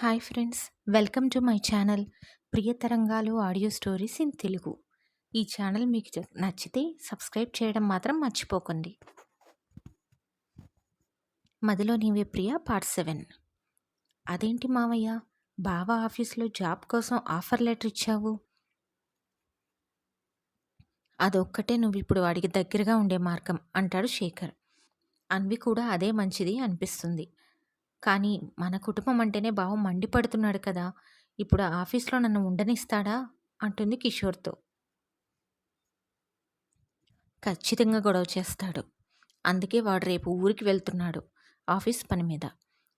Hi friends welcome to my channel Priya Tarangalu audio stories in Telugu. ఈ channel మీకు నచ్చితే subscribe చేయడం మాత్రం మర్చిపోకండి. మదిలో నీవే ప్రియ పార్ట్ సెవెన్. అదేంటి మావయ్య బావ ఆఫీస్లో జాబ్ కోసం ఆఫర్ లెటర్ ఇచ్చావు? అదొక్కటే నువ్వు ఇప్పుడు వాడికి దగ్గరగా ఉండే మార్గం అంటాడు శేఖర్. అన్వి కూడా అదే మంచిది అనిపిస్తుంది. కానీ మన కుటుంబం అంటేనే బావ మండిపడుతున్నాడు కదా. ఇప్పుడు ఆఫీస్లో నన్ను ఉండనిస్తాడా? అంటుంది కిషోర్తో. ఖచ్చితంగా గొడవ చేస్తాడు. అందుకే వాడు రేపు ఊరికి వెళ్తున్నాడు. ఆఫీస్ పని మీద.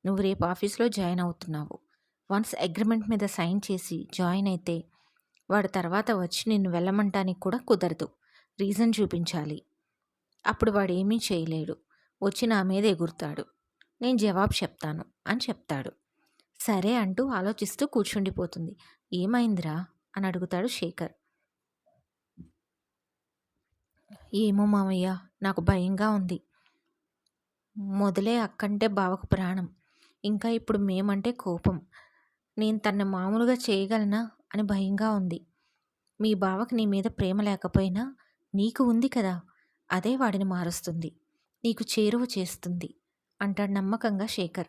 నువ్వు రేపు ఆఫీస్లో జాయిన్ అవుతున్నావు. వన్స్ అగ్రిమెంట్ మీద సైన్ చేసి జాయిన్ అయితే వాడు తర్వాత వచ్చి నిన్ను వెళ్ళమంటానికి కూడా కుదరదు. రీజన్ చూపించాలి. అప్పుడు వాడు ఏమీ చేయలేడు. వచ్చి నా మీద ఎగురుతాడు. నేను జవాబు చెప్తాను అని చెప్తాడు. సరే అంటూ ఆలోచిస్తూ కూర్చుండిపోతుంది. ఏమైందిరా? అని అడుగుతాడు శేఖర్. ఏమో మామయ్య నాకు భయంగా ఉంది. మొదలే అక్కంటే బావకు ప్రాణం. ఇంకా ఇప్పుడు మేమంటే కోపం. నేను తన్ని మామూలుగా చేయగలనా? అని భయంగా ఉంది. మీ బావకు నీ మీద ప్రేమ లేకపోయినా నీకు ఉంది కదా? అదే వాడిని మారుస్తుంది. నీకు చేరువ చేస్తుంది. అంటాడు నమ్మకంగా శేఖర్.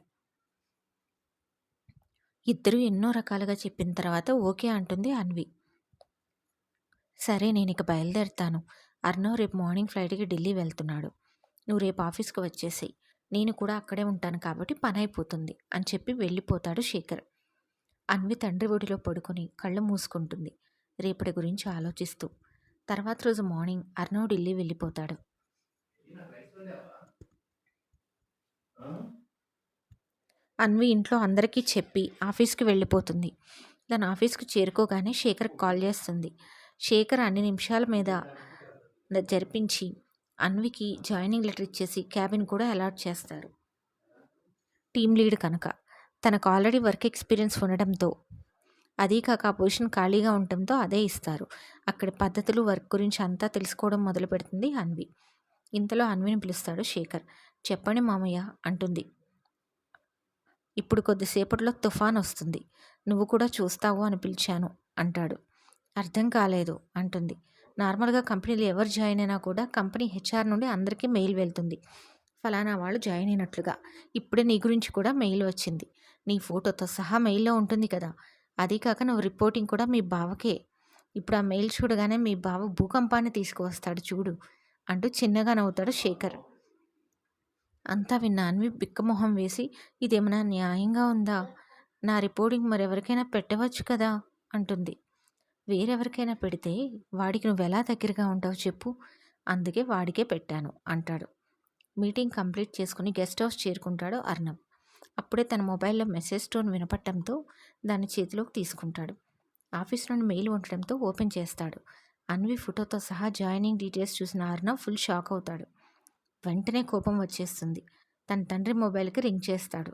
ఇద్దరు ఎన్నో రకాలుగా చెప్పిన తర్వాత ఓకే అంటుంది అన్వి. సరే నేను ఇక బయలుదేరుతాను. అర్ణవ్ రేపు మార్నింగ్ ఫ్లైట్కి ఢిల్లీ వెళ్తున్నాడు. నువ్వు రేపు ఆఫీస్కి వచ్చేసేయి. నేను కూడా అక్కడే ఉంటాను కాబట్టి పని అయిపోతుంది అని చెప్పి వెళ్ళిపోతాడు శేఖర్. అన్వి తండ్రి ఒడిలో పడుకొని కళ్ళు మూసుకుంటుంది. రేపటి గురించి ఆలోచిస్తూ. తర్వాత రోజు మార్నింగ్ అర్ణవ్ ఢిల్లీ వెళ్ళిపోతాడు. అన్వి ఇంట్లో అందరికీ చెప్పి ఆఫీస్కి వెళ్ళిపోతుంది. తను ఆఫీస్కి చేరుకోగానే శేఖర్కి కాల్ చేస్తుంది. శేఖర్ అన్ని నిమిషాల మీద జరిపించి అన్వికి జాయినింగ్ లెటర్ ఇచ్చేసి క్యాబిన్ కూడా అలాట్ చేస్తారు. టీమ్ లీడ్ కనుక తనకు ఆల్రెడీ వర్క్ ఎక్స్పీరియన్స్ ఉండడంతో అదీ కాక ఆ పొజిషన్ ఖాళీగా ఉండటంతో అదే ఇస్తారు. అక్కడ పద్ధతులు వర్క్ గురించి అంతా తెలుసుకోవడం మొదలు పెడుతుంది అన్వి. ఇంతలో అన్విని పిలుస్తాడు శేఖర్. చెప్పండి మామయ్య అంటుంది. ఇప్పుడు కొద్దిసేపట్లో తుఫాన్ వస్తుంది. నువ్వు కూడా చూస్తావు అని పిలిచాను అంటాడు. అర్థం కాలేదు అంటుంది. నార్మల్గా కంపెనీలు ఎవరు జాయిన్ అయినా కూడా కంపెనీ హెచ్ఆర్ నుండి అందరికీ మెయిల్ వెళ్తుంది. ఫలానా వాళ్ళు జాయిన్ అయినట్లుగా. ఇప్పుడే నీ గురించి కూడా మెయిల్ వచ్చింది. నీ ఫోటోతో సహా మెయిల్లో ఉంటుంది కదా. అదీ కాక నువ్వు రిపోర్టింగ్ కూడా మీ బావకే. ఇప్పుడు ఆ మెయిల్ చూడగానే మీ బావ భూకంపాన్ని తీసుకువస్తాడు చూడు అంటూ చిన్నగా నవ్వుతాడు శేఖర్. అంతా విన్నాన్వి బిక్కమొహం వేసి ఇదేమైనా న్యాయంగా ఉందా? నా రిపోర్టింగ్ మరెవరికైనా పెట్టవచ్చు కదా? అంటుంది. వేరెవరికైనా పెడితే వాడికి నువ్వు ఎలా దగ్గరగా ఉంటావు చెప్పు. అందుకే వాడికే పెట్టాను అంటాడు. మీటింగ్ కంప్లీట్ చేసుకుని గెస్ట్ హౌస్ చేరుకుంటాడు అర్ణబ్ అప్పుడే తన మొబైల్లో మెసేజ్ టోన్ వినపట్టడంతో దాన్ని చేతిలోకి తీసుకుంటాడు. ఆఫీస్ నుండి మెయిల్ ఉండటంతో ఓపెన్ చేస్తాడు. అన్వి ఫోటోతో సహా జాయినింగ్ డీటెయిల్స్ చూసిన అర్ణబ్ ఫుల్ షాక్ అవుతాడు. వెంటనే కోపం వచ్చేస్తుంది. తన తండ్రి మొబైల్కి రింగ్ చేస్తాడు.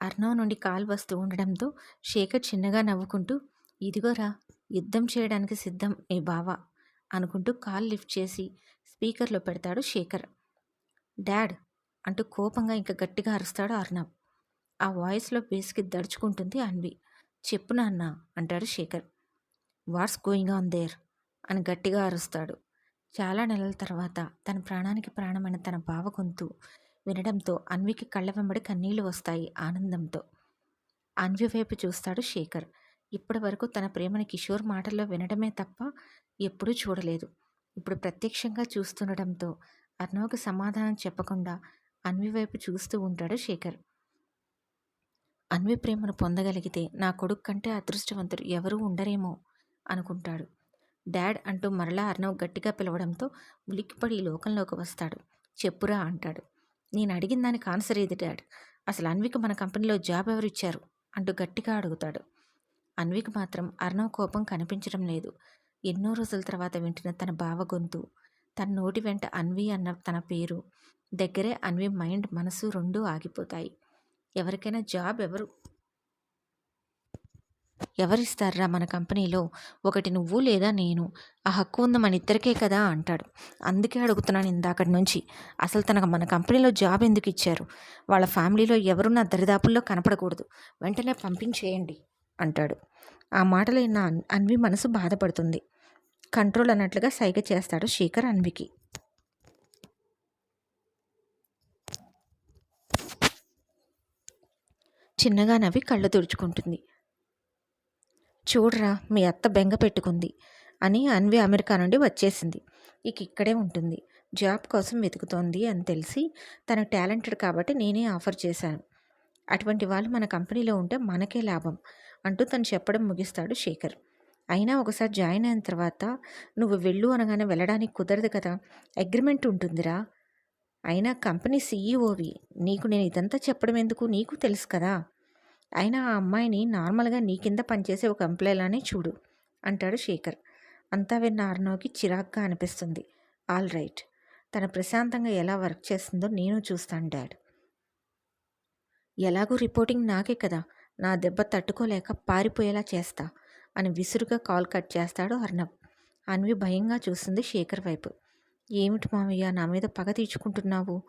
అర్ణవ్ నుండి కాల్ వస్తూ ఉండడంతో శేఖర్ చిన్నగా నవ్వుకుంటూ ఇదిగోరా యుద్ధం చేయడానికి సిద్ధం ఏ బావా అనుకుంటూ కాల్ లిఫ్ట్ చేసి స్పీకర్లో పెడతాడు శేఖర్. డాడ్ అంటూ కోపంగా ఇంకా గట్టిగా అరుస్తాడు అర్ణవ్ ఆ వాయిస్లో బేస్కి దడుచుకుంటుంది అన్వి. చెప్పు నాన్న అంటాడు Shekhar. What's going on there అని గట్టిగా అరుస్తాడు. చాలా నెలల తర్వాత తన ప్రాణానికి ప్రాణమైన తన బావ గొంతు వినడంతో అన్వికి కళ్ళ వెంబడి కన్నీళ్ళు వస్తాయి ఆనందంతో. అన్వి వైపు చూస్తాడు శేఖర్. ఇప్పటి వరకు తన ప్రేమని కిషోర్ మాటల్లో వినడమే తప్ప ఎప్పుడూ చూడలేదు. ఇప్పుడు ప్రత్యక్షంగా చూస్తుండటంతో అర్ణవ్కి సమాధానం చెప్పకుండా అన్వి వైపు చూస్తూ ఉంటాడు శేఖర్. అన్వి ప్రేమను పొందగలిగితే నా కొడుకు కంటే అదృష్టవంతుడు ఎవరూ ఉండరేమో అనుకుంటాడు. డాడ్ అంటూ మరలా అర్ణవ్ గట్టిగా పిలవడంతో ఉలిక్కిపడి ఈ లోకంలోకి వస్తాడు. చెప్పురా అంటాడు. నేను అడిగిన దానికి ఆన్సర్ ఏది డాడ్? అసలు అన్విక మన కంపెనీలో జాబ్ ఎవరు ఇచ్చారు? అంటూ గట్టిగా అడుగుతాడు. అన్విక్ మాత్రం అర్ణవ్ కోపం కనిపించడం లేదు. ఎన్నో రోజుల తర్వాత వింటున్న తన బావ గొంతు. తన నోటి వెంట అన్వి అన్న తన పేరు. దగ్గరే అన్వి మైండ్ మనసు రెండూ ఆగిపోతాయి. ఎవరికైనా జాబ్ ఎవరు ఎవరిస్తారా మన కంపెనీలో? ఒకటి నువ్వు లేదా నేను? ఆ హక్కు ఉంది మన ఇద్దరికే కదా అంటాడు. అందుకే అడుగుతున్నాను ఇందాకటి నుంచి. అసలు తనకు మన కంపెనీలో జాబ్ ఎందుకు ఇచ్చారు? వాళ్ళ ఫ్యామిలీలో ఎవరు నా దరిదాపుల్లో కనపడకూడదు. వెంటనే పంపించేయండి అంటాడు. ఆ మాటలు విన్న అన్- అన్వి మనసు బాధపడుతుంది. కంట్రోల్ అన్నట్లుగా సైగ చేస్తాడు శేఖర్ అన్వికి. చిన్నగా నవ్వి కళ్ళు తుడుచుకుంటుంది. చూడరా మీ అత్త బెంగ పెట్టుకుంది అని అన్వి అమెరికా నుండి వచ్చేసింది. ఇక ఇక్కడే ఉంటుంది. జాబ్ కోసం వెతుకుతోంది అని తెలిసి తను టాలెంటెడ్ కాబట్టి నేనే ఆఫర్ చేశాను. అటువంటి వాళ్ళు మన కంపెనీలో ఉంటే మనకే లాభం అంటూ తను చెప్పడం ముగిస్తాడు శేఖర్. అయినా ఒకసారి జాయిన్ అయిన తర్వాత నువ్వు వెళ్ళు అనగానే వెళ్ళడానికి కుదరదు కదా అగ్రిమెంట్ ఉంటుందిరా. అయినా కంపెనీ సీఈఓవి నీకు నేను ఇదంతా చెప్పడం ఎందుకు? నీకు తెలుసు కదా. అయినా ఆ అమ్మాయిని నార్మల్గా నీ కింద పనిచేసే ఒక ఎంప్లాయీలానే చూడు అంటాడు శేఖర్. అంతా విన్న అర్ణవ్కి చిరాగ్గా అనిపిస్తుంది. All right. తను ప్రశాంతంగా ఎలా వర్క్ చేస్తుందో నేను చూస్తాను డాడ్. ఎలాగూ రిపోర్టింగ్ నాకే కదా. నా దెబ్బ తట్టుకోలేక పారిపోయేలా చేస్తా అని విసురుగా కాల్ కట్ చేస్తాడు అర్ణబ్. అన్వి భయంగా చూస్తుంది శేఖర్ వైపు. ఏమిటి మామయ్య నా మీద పగ తీర్చుకుంటున్నావు?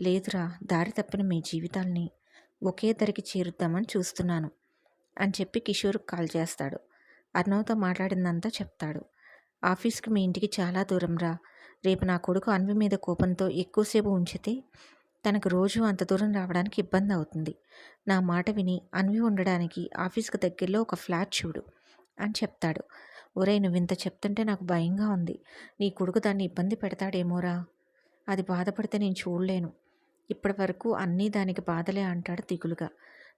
లేదురా దారి తప్పిన మీ జీవితాల్ని. ఒకే ధరకి చేరుద్దామని చూస్తున్నాను అని చెప్పి కిషోర్ కాల్ చేస్తాడు. అర్ణవ్తో మాట్లాడిందంతా చెప్తాడు. ఆఫీస్కి మీ ఇంటికి చాలా దూరం రా. రేపు నా కొడుకు అన్వి మీద కోపంతో ఎక్కువసేపు ఉంచితే తనకు రోజు అంత దూరం రావడానికి ఇబ్బంది అవుతుంది. నా మాట విని అన్వి ఉండడానికి ఆఫీస్కి దగ్గరలో ఒక ఫ్లాట్ చూడు అని చెప్తాడు. ఒరే నువ్వు ఇంత చెప్తుంటే నాకు భయంగా ఉంది. నీ కొడుకు దాన్ని ఇబ్బంది పెడతాడేమోరా? అది బాధపడితే నేను చూడలేను. ఇప్పటి వరకు అన్నీ దానికి బాధలే అంటాడు దిగులుగా.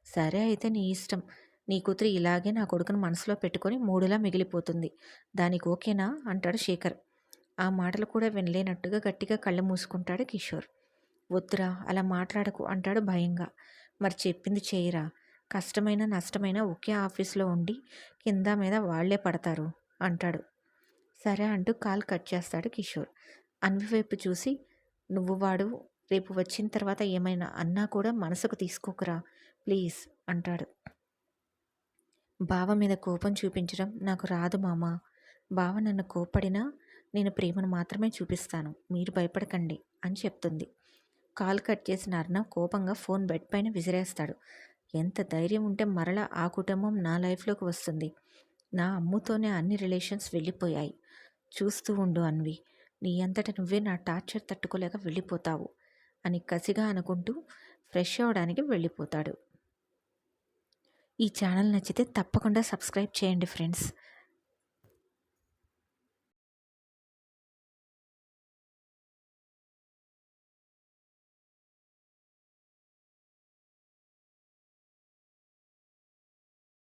సరే అయితే నీ ఇష్టం. నీ కూతురు ఇలాగే నా కొడుకును మనసులో పెట్టుకొని మూడులా మిగిలిపోతుంది. దానికి ఓకేనా? అంటాడు శేఖర్. ఆ మాటలు కూడా వినలేనట్టుగా గట్టిగా కళ్ళు మూసుకుంటాడు కిషోర్. వద్దురా అలా మాట్లాడకు అంటాడు భయంగా. మరి చెప్పింది చేయరా? కష్టమైన నష్టమైన ఒకే ఆఫీస్లో ఉండి కింద మీద వాళ్ళే పడతారు అంటాడు. సరే అంటూ కాల్ కట్ చేస్తాడు కిషోర్. అన్వి వైపు చూసి నువ్వు వాడు రేపు వచ్చిన తర్వాత ఏమైనా అన్నా కూడా మనసుకు తీసుకోకురా ప్లీజ్ అంటాడు. బావ మీద కోపం చూపించడం నాకు రాదు మామ. బావ నన్ను కోపడినా నేను ప్రేమను మాత్రమే చూపిస్తాను. మీరు భయపడకండి అని చెప్తుంది. కాల్ కట్ చేసిన అర్ణవ్ కోపంగా ఫోన్ బెడ్ పైన విసిరేస్తాడు. ఎంత ధైర్యం ఉంటే మరలా ఆ కుటుంబం నా లైఫ్లోకి వస్తుంది. నా అమ్ముతోనే అన్ని రిలేషన్స్ వెళ్ళిపోయాయి. చూస్తూ ఉండు అన్వి. నీ అంతట నువ్వే నా టార్చర్ తట్టుకోలేక వెళ్ళిపోతావు. అని కసిగా అనుకుంటూ ఫ్రెష్ అవ్వడానికి వెళ్ళిపోతాడు. ఈ ఛానల్ నచ్చితే తప్పకుండా సబ్స్క్రైబ్ చేయండి ఫ్రెండ్స్.